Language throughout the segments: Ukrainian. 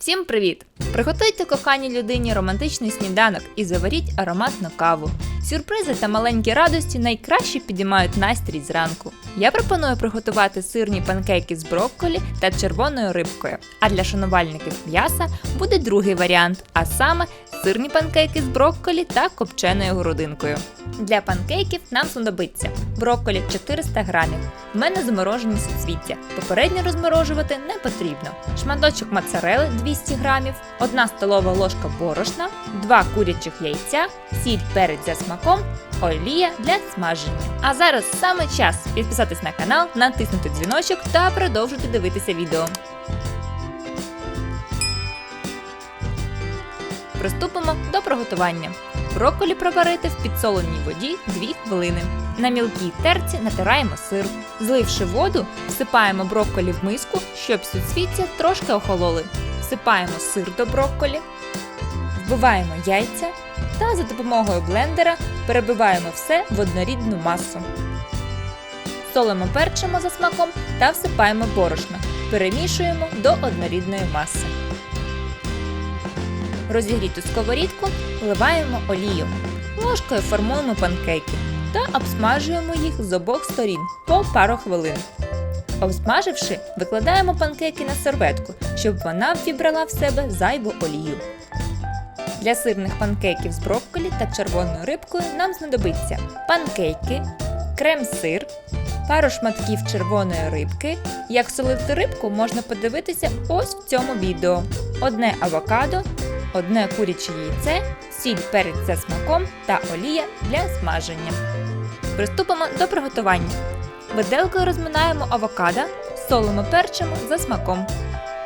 Всім привіт! Приготуйте коханій людині романтичний сніданок і заваріть ароматну каву. Сюрпризи та маленькі радості найкраще підіймають настрій зранку. Я пропоную приготувати сирні панкейки з брокколі та червоною рибкою. А для шанувальників м'яса буде другий варіант, а саме сирні панкейки з брокколі та копченою грудинкою. Для панкейків нам знадобиться брокколі 400 грамів. В мене заморожені суцвіття. Попередньо розморожувати не потрібно. Шматочок моцарели 200 грамів, 1 столова ложка борошна, 2 курячих яйця, сіль перець за смаком, олія для смаження. А зараз саме час підписатись на канал, натиснути дзвіночок та продовжити дивитися відео. Приступимо до приготування. Брокколі проварити в підсоленій воді 2 хвилини. На мілкій терці натираємо сир. Зливши воду, всипаємо брокколі в миску, щоб суцвіття трошки охололи. Всипаємо сир до брокколі, вбиваємо яйця та за допомогою блендера перебиваємо все в однорідну масу. Солимо перчимо за смаком та всипаємо борошно. Перемішуємо до однорідної маси. Розігріту сковорідку вливаємо олію. Ложкою формуємо панкейки та обсмажуємо їх з обох сторін по пару хвилин. Обсмаживши, викладаємо панкейки на серветку, щоб вона вібрала в себе зайву олію. Для сирних панкейків з брокколі та червоною рибкою нам знадобиться панкейки, крем-сир, пару шматків червоної рибки. Як солити рибку можна подивитися ось в цьому відео: одне авокадо, одне куряче яйце, сіль перець за смаком та олія для смаження. Приступимо до приготування. Виделкою розминаємо авокадо, солимо перчимо за смаком.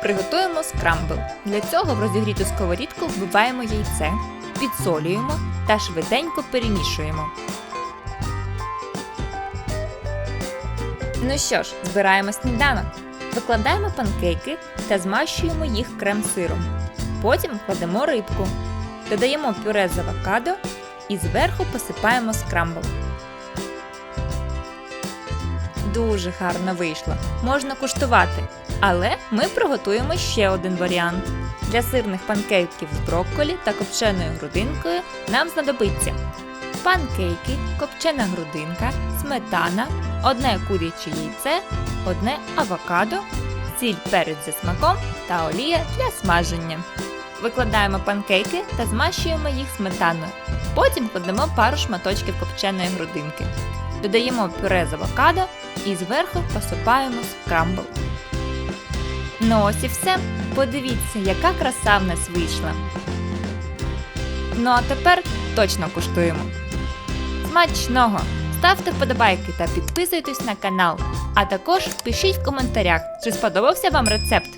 Приготуємо скрамбл. Для цього в розігріту сковорідку вбиваємо яйце, підсолюємо та швиденько перемішуємо. Ну що ж, збираємо сніданок. Викладаємо панкейки та змащуємо їх крем-сиром. Потім кладемо рибку, додаємо пюре з авокадо і зверху посипаємо скрамбл. Дуже гарно вийшло. Можна куштувати. Але ми приготуємо ще один варіант. Для сирних панкейків з брокколі та копченою грудинкою нам знадобиться панкейки, копчена грудинка, сметана, одне куряче яйце, одне авокадо, сіль перець за смаком та олія для смаження. Викладаємо панкейки та змащуємо їх сметаною. Потім кладемо пару шматочків копченої грудинки. Додаємо пюре з авокадо і зверху посипаємо скрамбл. Ну ось і все. Подивіться, яка краса в нас вийшла. Ну а тепер точно куштуємо. Смачного! Ставте вподобайки та підписуйтесь на канал. А також пишіть в коментарях, чи сподобався вам рецепт.